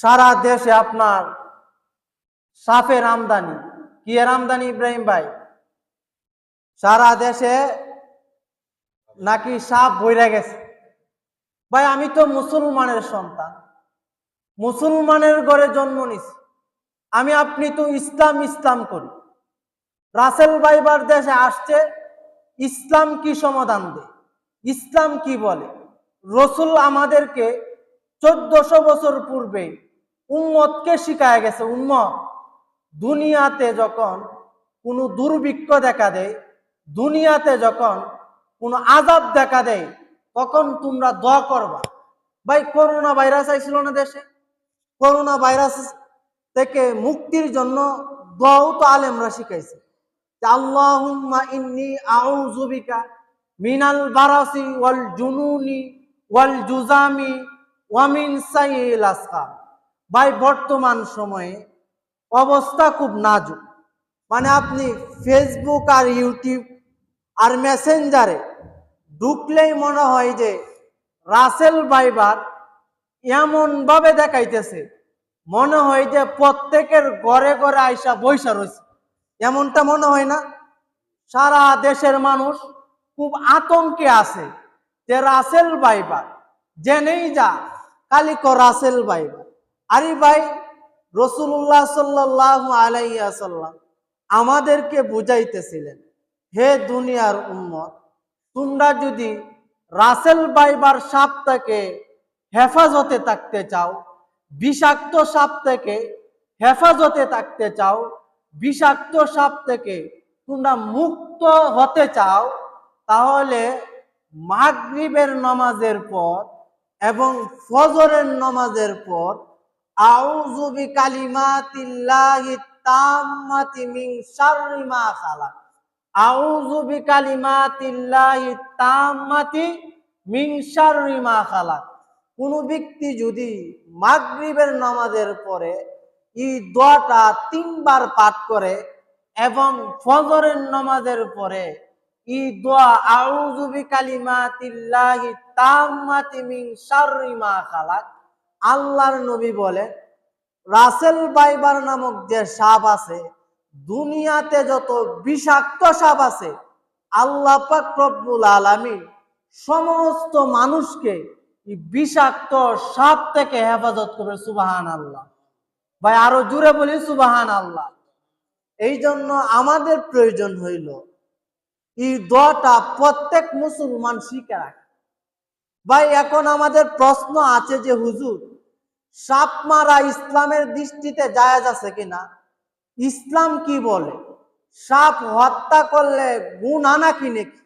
সারা দেশে আপনার সাফের আমদানি। কি এর আমদানি, ইব্রাহিম ভাই? সারা দেশে নাকি সাপ বইরা গেছে। ভাই, আমি তো মুসলমানের সন্তান। মুসলমানের ঘরে জন্ম নিছি। আমি, আপনি তো ইসলাম ইসলাম করি। রাসেল ভাইবার দেশে আসছে, ইসলাম কি সমাধান দেয় ইসলাম কি বলে? রসুল আমাদেরকে চোদ্দশো বছর পূর্বে উম্মতকে শিখায় গেছে, উম্মত, দুনিয়াতে যখন কোনো দুর্ভিক্ষ দেখা দেয়, দুনিয়াতে যখন কোনো আজাব দেখা দেয়, তখন তোমরা দোয়া করবা। ভাই, করোনা ভাইরাস আইছিল না দেশে? করোনা ভাইরাস থেকে মুক্তির জন্য দোয়াও তো আলেমরা শিখাইছে। আল্লাহুম্মা ইন্নি মিনাল বারাসি ওয়াল জুনুনি ওয়াল জুজামি ওয়া মিন সাইয়িল ভাই, বর্তমান সময়ে অবস্থা খুব নাজুক। মানে আপনি ফেসবুক আর ইউটিউব আর মেসেঞ্জারে ঢুকলেই মনে হয় যে রাসেল বাইবার এমন ভাবে দেখাইতেছে, মনে হয় যে প্রত্যেকের ঘরে ঘরে আইসা বৈশা রয়েছে। এমনটা মনে হয় না? সারা দেশের মানুষ খুব আতঙ্কে আছে যে রাসেল বাইবার জেনেই যা কালিক রাসেল বাইবার আরে ভাই রসুল্লাহ সাল্লাহ আলাইসাল্লাম আমাদেরকে বুঝাইতেছিলেন, হে দুনিয়ার উম্মত, তোমরা যদি রাসেল বাইবার সাপ থেকে হেফাজতে থাকতে চাও, বিষাক্ত সাপ থেকে হেফাজতে থাকতে চাও, বিষাক্ত সাপ থেকে তোমরা মুক্ত হতে চাও, তাহলে মাগরিবের নামাজের পর এবং ফজরের নামাজের পর আউযু বিকালিমাতিল্লাহি তাম্মাতি মিন শাররি মা খালাক। আউযু বিকালিমাতিল্লাহি তাম্মাতি মিন শাররি মা খালাক। কোন ব্যক্তি যদি মাগরিবের নামাজের পরে এই দোয়াটা তিনবার পাঠ করে এবং ফজরের নামাজের পরে এই দোয়া আউযু বিকালিমাতিল্লাহি তাম্মাতি মিন শাররি মা খালাক আল্লাহর নবী বলে, রাসেল বাইবার নামক যে সাপ আছে, দুনিয়াতে যত বিষাক্ত সাপ আছে, আল্লাহ পাক রব্বুল সমস্ত মানুষকে বিষাক্ত সাপ থেকে হেফাজত করবে সুবাহান আল্লাহ ভাই, আরও জুড়ে বলি সুবাহান আল্লাহ এই জন্য আমাদের প্রয়োজন হইল, এই দোয়াটা প্রত্যেক মুসলমান শিখে রাখে। ভাই, এখন আমাদের প্রশ্ন আছে যে, হুজুর সাপ মারা ইসলামের দৃষ্টিতে জায়েজ আছে কিনা? ইসলাম কি বলে? সাপ হত্যা করলে গুণ আনা কি নাকি?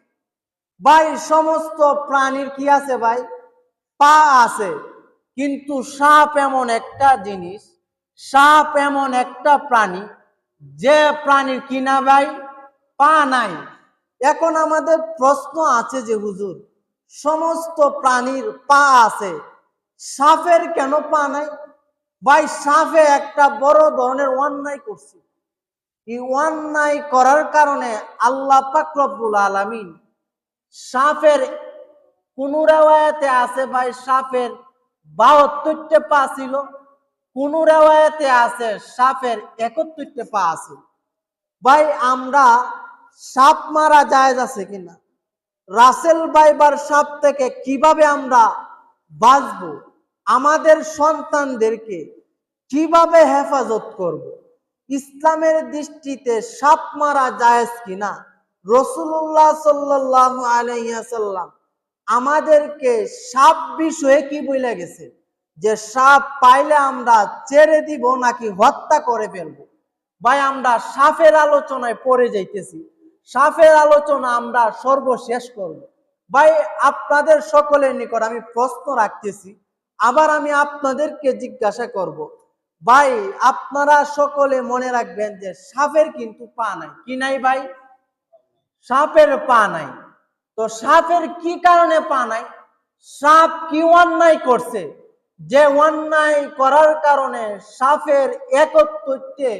ভাই, সমস্ত প্রাণীর কি আছে ভাই? পা আছে। কিন্তু সাপ এমন একটা জিনিস, সাপ এমন একটা প্রাণী, যে প্রাণীর কিনা ভাই? পা নাই। এখন আমাদের প্রশ্ন আছে যে হুজুর, সমস্ত প্রাণীর পা আছে। সাপের কেন পা নাই? ভাই, সাফে একটা বড় ধরনের অন্যায় করছে। এই অন্যায় করার কারণে আল্লাহ পাক রব্বুল আলামিন সাপের কোন রেওয়ায়তে আছে ভাই, সাফের বাহাত্তরটে পা ছিল। কোন রেওয়ায়তে আছে সাপের একত্রিশটে পা আছে। ভাই, আমরা সাপ মারা জায়েজ আছে কিনা? রাসেল বাইবার সাপ থেকে কীভাবে আমরা বাঁচবো? আমাদের সন্তানদেরকে কীভাবে হেফাজত করব। ইসলামের দৃষ্টিতে সাপ মারা জায়েজ কিনা? রসুল্লাহ সাল্লাহ আলাইসাল্লাম আমাদেরকে সাপ বিষয়ে কি বলে গেছে? যে সাপ পাইলে আমরা ছেড়ে দিব নাকি হত্যা করে ফেলব? ভাই, আমরা সাপের আলোচনায় পড়ে যাইতেছি। সাপের আলোচনা আমরা সর্বশেষ করব। ভাই, আপনাদের সকলের নিকট আমি প্রশ্ন রাখতেছি। আবার আমি আপনাদেরকে জিজ্ঞাসা করব, ভাই আপনারা সকলে মনে রাখবেন যে সাপের কিন্তু পা নাই। কি নাই ভাই? সাপের পা নাই। তো সাপের কি কারণে পা নাই? সাপ কি অন্যায় করছে? যে অন্যায় করার কারণে সাপের একত্রিতে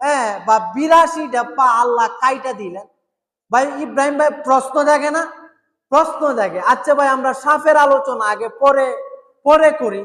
হ্যাঁ বা বিরাশিটা পা আল্লাহ কাইটা দিলেন। ভাই ইব্রাহিম ভাই প্রশ্ন দেখে না? প্রশ্ন দেখে। আচ্ছা ভাই, আমরা সাপের আলোচনা আগে পরে পরে করি।